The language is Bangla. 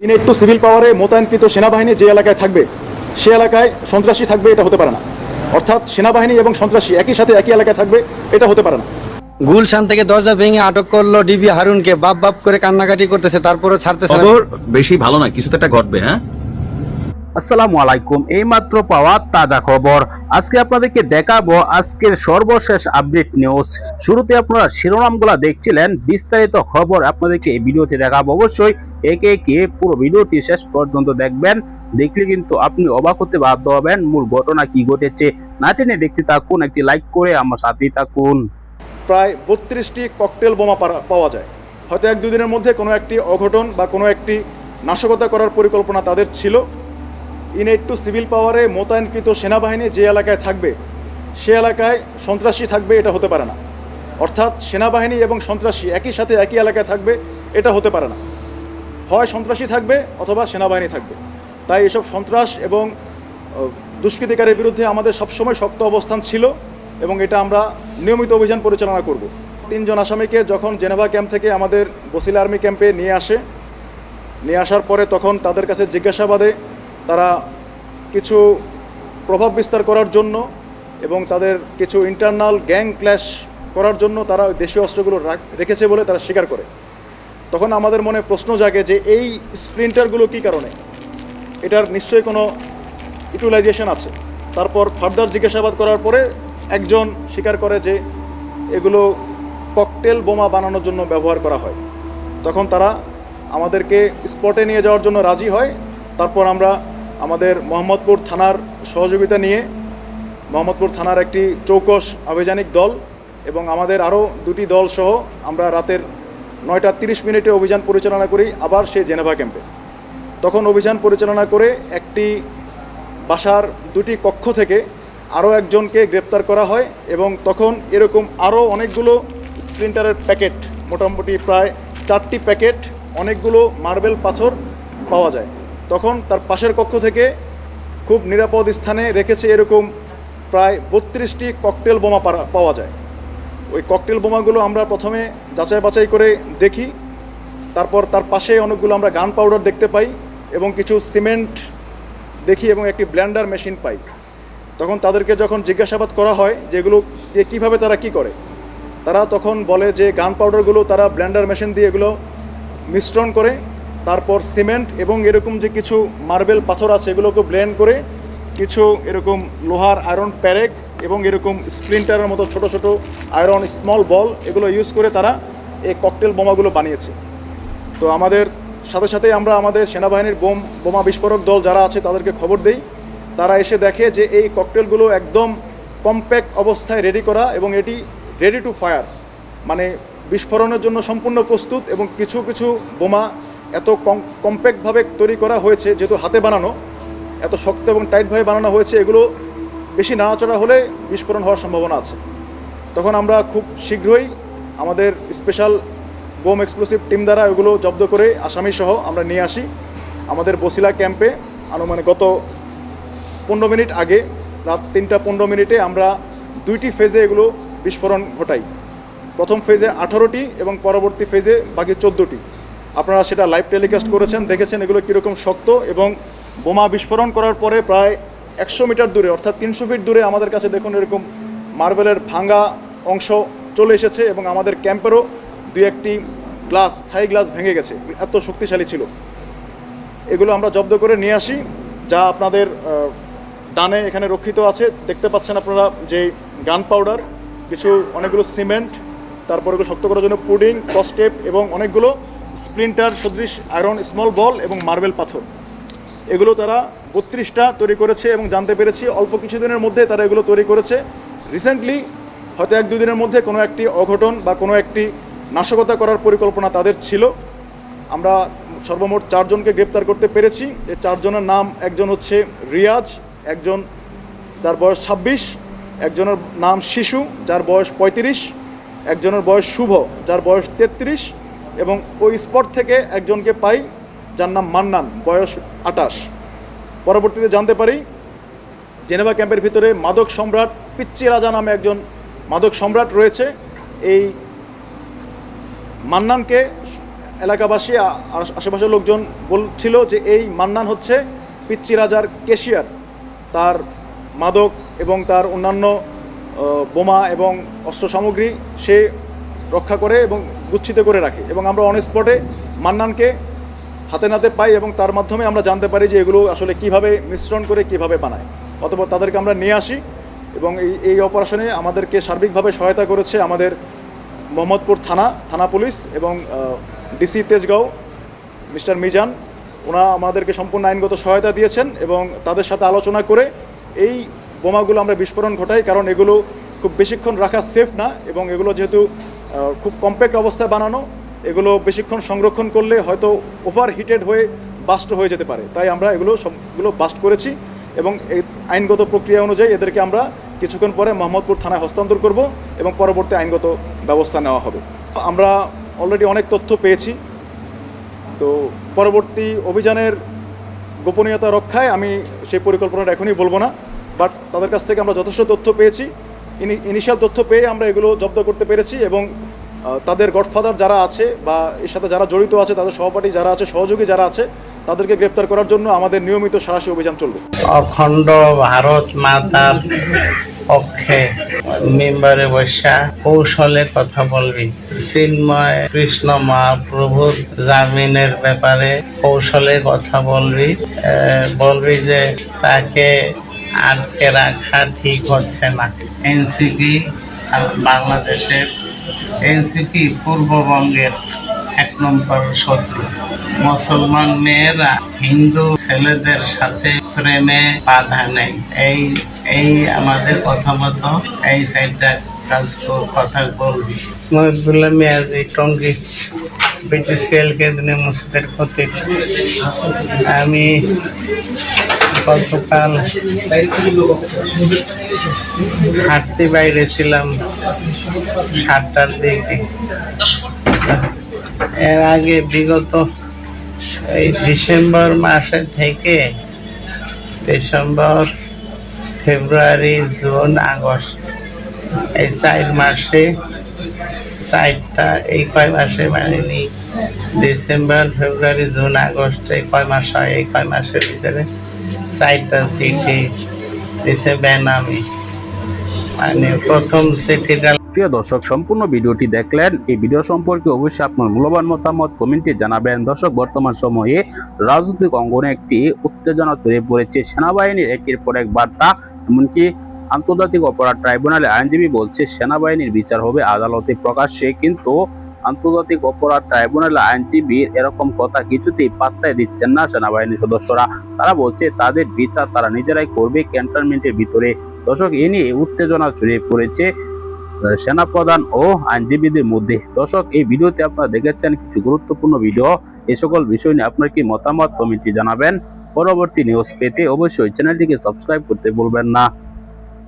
ইন টু সিভিল পাওয়ারে মোতায়েনকৃত সেনাবাহিনী যে এলাকায় থাকবে সে এলাকায় সন্ত্রাসী থাকবে এটা হতে পারে না। অর্থাৎ সেনাবাহিনী এবং সন্ত্রাসী একই সাথে একই এলাকায় থাকবে এটা হতে পারে না। গুলশান থেকে দরজা ভেঙে আটক করল ডিবি হারুনকে বাপ বাপ করে কান্নাকাটি করতেছে তারপরও ছাড়তেছে। বেশি ভালো না কিছু তো একটা ঘটবে হ্যাঁ? আসসালামু আলাইকুম, এইমাত্র পাওয়া তাজা খবর। আজকে আপনাদেরকে দেখাবো আজকের সর্বশেষ আপডেট নিউজ শুরুতে আপনারা শিরোনামগুলো দেখছিলেন, বিস্তারিত খবর আপনাদেরকে এই ভিডিওতে দেখাবো। অবশ্যই একে একে পুরো ভিডিওটি শেষ পর্যন্ত দেখবেন। দেখলে কিন্তু আপনি অবাক হতে বাধ্য হবেন মূল ঘটনা কি ঘটেছে। না টেনে দেখতে থাকুন, একটি লাইক করে আমার সাথেই থাকুন। প্রায় বত্রিশটি ককটেল বোমা পাওয়া যায়। হয়তো এক দুদিনের মধ্যে কোনো একটি অঘটন বা কোনো একটি নাশকতা করার পরিকল্পনা তাদের ছিল। ইন টু সিভিল পাওয়ারে মোতায়েনকৃত সেনাবাহিনী যে এলাকায় থাকবে, সে এলাকায় সন্ত্রাসী থাকবে, এটা হতে পারে না। অর্থাৎ সেনাবাহিনী এবং সন্ত্রাসী একই সাথে একই এলাকায় থাকবে, এটা হতে পারে না। হয় সন্ত্রাসী থাকবে অথবা সেনাবাহিনী থাকবে। তাই এসব সন্ত্রাস এবং দুষ্কৃতিকারের বিরুদ্ধে আমাদের সবসময় শক্ত অবস্থান ছিল এবং এটা আমরা নিয়মিত অভিযান পরিচালনা করব। তিনজন আসামিকে যখন জেনেভা ক্যাম্প থেকে আমাদের বসিলা আর্মি ক্যাম্পে নিয়ে আসে, নিয়ে আসার পরে তখন তাদের কাছে জিজ্ঞাসাবাদে তারা কিছু প্রভাব বিস্তার করার জন্য এবং তাদের কিছু ইন্টারনাল গ্যাং ক্ল্যাশ করার জন্য তারা দেশীয় অস্ত্রগুলো রাখ- রেখেছে বলে তারা স্বীকার করে। তখন আমাদের মনে প্রশ্ন জাগে যে এই স্প্রিন্টারগুলো কী কারণে? এটার নিশ্চয়ই কোনো ইউটিলাইজেশন আছে। তারপর ফার্দার জিজ্ঞাসাবাদ করার পরে একজন স্বীকার করে যে এগুলো ককটেল বোমা বানানোর জন্য ব্যবহার করা হয়। তখন তারা আমাদেরকে স্পটে নিয়ে যাওয়ার জন্য রাজি হয়। তারপর আমরা আমাদের মোহাম্মদপুর থানার সহযোগিতা নিয়ে মোহাম্মদপুর থানার একটি চৌকস আভিযানিক দল এবং আমাদের আরও দুটি দল সহ আমরা রাতের নয়টা তিরিশ মিনিটে অভিযান পরিচালনা করি আবার সেই জেনেভা ক্যাম্পে। তখন অভিযান পরিচালনা করে একটি বাসার দুটি কক্ষ থেকে আরও একজনকে গ্রেপ্তার করা হয় এবং তখন এরকম আরও অনেকগুলো স্প্রিন্টারের প্যাকেট, মোটামুটি প্রায় চারটি প্যাকেট, অনেকগুলো মার্বেল পাথর পাওয়া যায়। তখন তার পাশের কক্ষ থেকে খুব নিরাপদ স্থানে রেখেছে এরকম প্রায় বত্রিশটি ককটেল বোমা পাওয়া যায়। ওই ককটেল বোমাগুলো আমরা প্রথমে যাচাই বাছাই করে দেখি। তারপর তার পাশে অনেকগুলো আমরা গান পাউডার দেখতে পাই এবং কিছু সিমেন্ট দেখি এবং একটি ব্ল্যান্ডার মেশিন পাই। তখন তাদেরকে যখন জিজ্ঞাসাবাদ করা হয় যেগুলো দিয়ে কীভাবে তারা কি করে, তারা তখন বলে যে গান পাউডারগুলো তারা ব্ল্যান্ডার মেশিন দিয়ে এগুলো মিশ্রণ করে তারপর সিমেন্ট এবং এরকম যে কিছু মার্বেল পাথর আছে, এগুলোকে ব্লেন্ড করে কিছু এরকম লোহার আয়রন প্যারেক এবং এরকম স্প্লিন্টারের মতো ছোট ছোট আয়রন স্মল বল এগুলো ইউজ করে তারা এই ককটেল বোমাগুলো বানিয়েছে। তো আমাদের সাথে সাথে আমরা আমাদের সেনাবাহিনীর বোম, বোমা বিস্ফোরক দল যারা আছে তাদেরকে খবর দেই। তারা এসে দেখে যে এই ককটেলগুলো একদম কম্প্যাক্ট অবস্থায় রেডি করা এবং এটি রেডি টু ফায়ার মানে বিস্ফোরণের জন্য সম্পূর্ণ প্রস্তুত এবং কিছু কিছু বোমা এত কম কম্প্যাক্টভাবে তৈরি করা হয়েছে, যেহেতু হাতে বানানো, এত শক্ত এবং টাইটভাবে বানানো হয়েছে, এগুলো বেশি নাড়াচড়া হলে বিস্ফোরণ হওয়ার সম্ভাবনা আছে। তখন আমরা খুব শীঘ্রই আমাদের স্পেশাল বোম এক্সপ্লোসিভ টিম দ্বারা এগুলো জব্দ করে আসামি সহ আমরা নিয়ে আসি। আমাদের বসিলা ক্যাম্পে আনুমানিক গত পনেরো মিনিট আগে, রাত তিনটা পনেরো মিনিটে আমরা দুইটি ফেজে এগুলো বিস্ফোরণ ঘটাই। প্রথম ফেজে আঠারোটি এবং পরবর্তী ফেজে বাকি চোদ্দোটি। আপনারা সেটা লাইভ টেলিকাস্ট করেছেন, দেখেছেন এগুলো কীরকম শক্ত এবং বোমা বিস্ফোরণ করার পরে প্রায় একশো মিটার দূরে, অর্থাৎ তিনশো ফিট দূরে আমাদের কাছে দেখুন এরকম মার্বেলের ভাঙ্গা অংশ চলে এসেছে এবং আমাদের ক্যাম্পেরও দু একটি গ্লাস থাই গ্লাস ভেঙে গেছে, এত শক্তিশালী ছিল। এগুলো আমরা জব্দ করে নিয়ে আসি, যা আপনাদের ডানে এখানে রক্ষিত আছে। দেখতে পাচ্ছেন আপনারা যে গান পাউডার, কিছু অনেকগুলো সিমেন্ট, তারপরে এগুলো শক্ত করার জন্য পুডিং কস্টেপ এবং অনেকগুলো স্প্লিন্টার সদৃশ, আয়রন স্মল বল এবং মার্বেল পাথর। এগুলো তারা বত্রিশটা তৈরি করেছে এবং জানতে পেরেছি। অল্প কিছুদিনের মধ্যে তারা এগুলো তৈরি করেছে। রিসেন্টলি হয়তো এক দুদিনের মধ্যে কোনো একটি অঘটন বা কোনো একটি নাশকতা করার পরিকল্পনা তাদের ছিল। আমরা সর্বমোট চারজনকে গ্রেপ্তার করতে পেরেছি। এ চারজনের নাম, একজন হচ্ছে রিয়াজ, একজন যার বয়স ছাব্বিশ, একজনের নাম শিশু, যার বয়স পঁয়ত্রিশ, একজনের বয়স শুভ, যার বয়স তেত্রিশ এবং ওই স্পট থেকে একজনকে পাই, যার নাম মান্নান, বয়স আটাশ। পরবর্তীতে জানতে পারি, জেনেভা ক্যাম্পের ভিতরে মাদক সম্রাট পিচ্চি রাজা নামে একজন মাদক সম্রাট রয়েছে। এই মান্নানকে এলাকাবাসী আশেপাশের লোকজন বলছিল যে এই মান্নান হচ্ছে পিচ্চি রাজার কেশিয়ার তার মাদক এবং তার অন্যান্য বোমা এবং অস্ত্র সামগ্রী সে রক্ষা করে এবং গুচ্ছিত করে রাখে এবং আমরা অন স্পটে মান্নানকে হাতে নাতে পাই এবং তার মাধ্যমে আমরা জানতে পারি যে এগুলো আসলে কীভাবে মিশ্রণ করে কীভাবে বানায়। অতপর তাদেরকে আমরা নিয়ে আসি এবং এই এই অপারেশনে আমাদেরকে সার্বিকভাবে সহায়তা করেছে আমাদের মোহাম্মদপুর থানা থানা পুলিশ এবং ডিসি তেজগাঁও, মিস্টার মিজান। ওনা আমাদেরকে সম্পূর্ণ আইনগত সহায়তা দিয়েছেন এবং তাদের সাথে আলোচনা করে এই বোমাগুলো আমরা বিস্ফোরণ ঘটাই কারণ এগুলো খুব বেশিক্ষণ রাখা সেফ না এবং এগুলো যেহেতু খুব কম্প্যাক্ট অবস্থায় বানানো, এগুলো বেশিক্ষণ সংরক্ষণ করলে হয়তো ওভার হিটেড হয়ে বাস্ট হয়ে যেতে পারে। তাই আমরা এগুলো সবগুলো বাস্ট করেছি এবং এই আইনগত প্রক্রিয়া অনুযায়ী এদেরকে আমরা কিছুক্ষণ পরে মোহাম্মদপুর থানায় হস্তান্তর করব এবং পরবর্তী আইনগত ব্যবস্থা নেওয়া হবে। আমরা অলরেডি অনেক তথ্য পেয়েছি। তো পরবর্তী অভিযানের গোপনীয়তা রক্ষায় আমি সেই পরিকল্পনাটা এখনই বলব না বাট তাদের কাছ থেকে আমরা যথেষ্ট তথ্য পেয়েছি। ইনিশিয়াল তথ্য পেয়ে আমরা এগুলো জব্দ করতে পেরেছি এবং তাদের গডফাদার যারা আছে বা এর সাথে যারা জড়িত আছে, তাদের সহপাঠী যারা আছে, সহযোগী যারা আছে, তাদেরকে গ্রেপ্তার করার জন্য আমাদের নিয়মিত সারাশি অভিযান চলবে। অখণ্ড ভারত মাতার পক্ষে মেম্বারে বসা কৌশলে কথা বলবি। চিন্ময় কৃষ্ণ মহাপ্রভুর জামিনের ব্যাপারে কৌশলে কথা বলবি। বলবি যে তাকে আটকে রাখা ঠিক হচ্ছে না। এনসিপি বাংলাদেশের এনসিপি পূর্ববঙ্গের এক নম্বর শত্রু। মুসলমান মেয়েরা হিন্দু ছেলেদের সাথে প্রেমে বাধা নেই। এই এই আমাদের প্রথমত এই সাইডটা কাজ কথা বলবি। মহিবুল্লাহ মিয়াজি, টঙ্গি বিটিসিএল কেন্দ্রে মসজিদের প্রতি আমি গতকাল হাঁটতে বাইরে ছিলাম সাতটার দিকে। এর আগে বিগত এই ডিসেম্বর মাসে থেকে ডিসেম্বর, ফেব্রুয়ারি, জুন, আগস্ট এই চার মাসে, চারটা এই কয় মাসে মানে ডিসেম্বর, ফেব্রুয়ারি, জুন, আগস্ট এই কয় মাস হয়, এই কয় মাসের ভিতরে চারটা সিটি দিছে বেনামি। মানে প্রথম সিটিটা প্রিয় দর্শক সম্পূর্ণ ভিডিওটি দেখলেন। এই ভিডিও সম্পর্কে অবশ্যই আপনার মূল্যবান মতামত কমেন্টে জানাবেন। দর্শক বর্তমান সময়ে রাজনৈতিক অঙ্গনে একটি উত্তেজনা ছড়িয়ে পড়েছে সেনাবাহিনীর একের পর এক বার্তা, এমনকি আন্তর্জাতিক অপরাধ ট্রাইব্যুনালে আইনজীবী বলছে, সেনাবাহিনীর বিচার হবে আদালতে প্রকাশ্যে, কিন্তু আন্তর্জাতিক অপরাধ ট্রাইব্যুনালে আইনজীবীর এরকম কথা কিছুতেই পাত্তাই দিচ্ছেন না সেনাবাহিনীর সদস্যরা। তারা বলছে, তাদের বিচার তারা নিজেরাই করবে ক্যান্টনমেন্টের ভিতরে। দর্শক, এ নিয়ে উত্তেজনা ছড়িয়ে পড়েছে সেনাপ্রধান ও আইনজীবীদের মধ্যে। দর্শক, এই ভিডিওতে আপনারা দেখেছেন কিছু গুরুত্বপূর্ণ ভিডিও। এই সকল বিষয় নিয়ে আপনার কি মতামত কমেন্টে জানাবেন। পরবর্তী নিউজ পেতে অবশ্যই চ্যানেলটিকে সাবস্ক্রাইব করতে ভুলবেন না।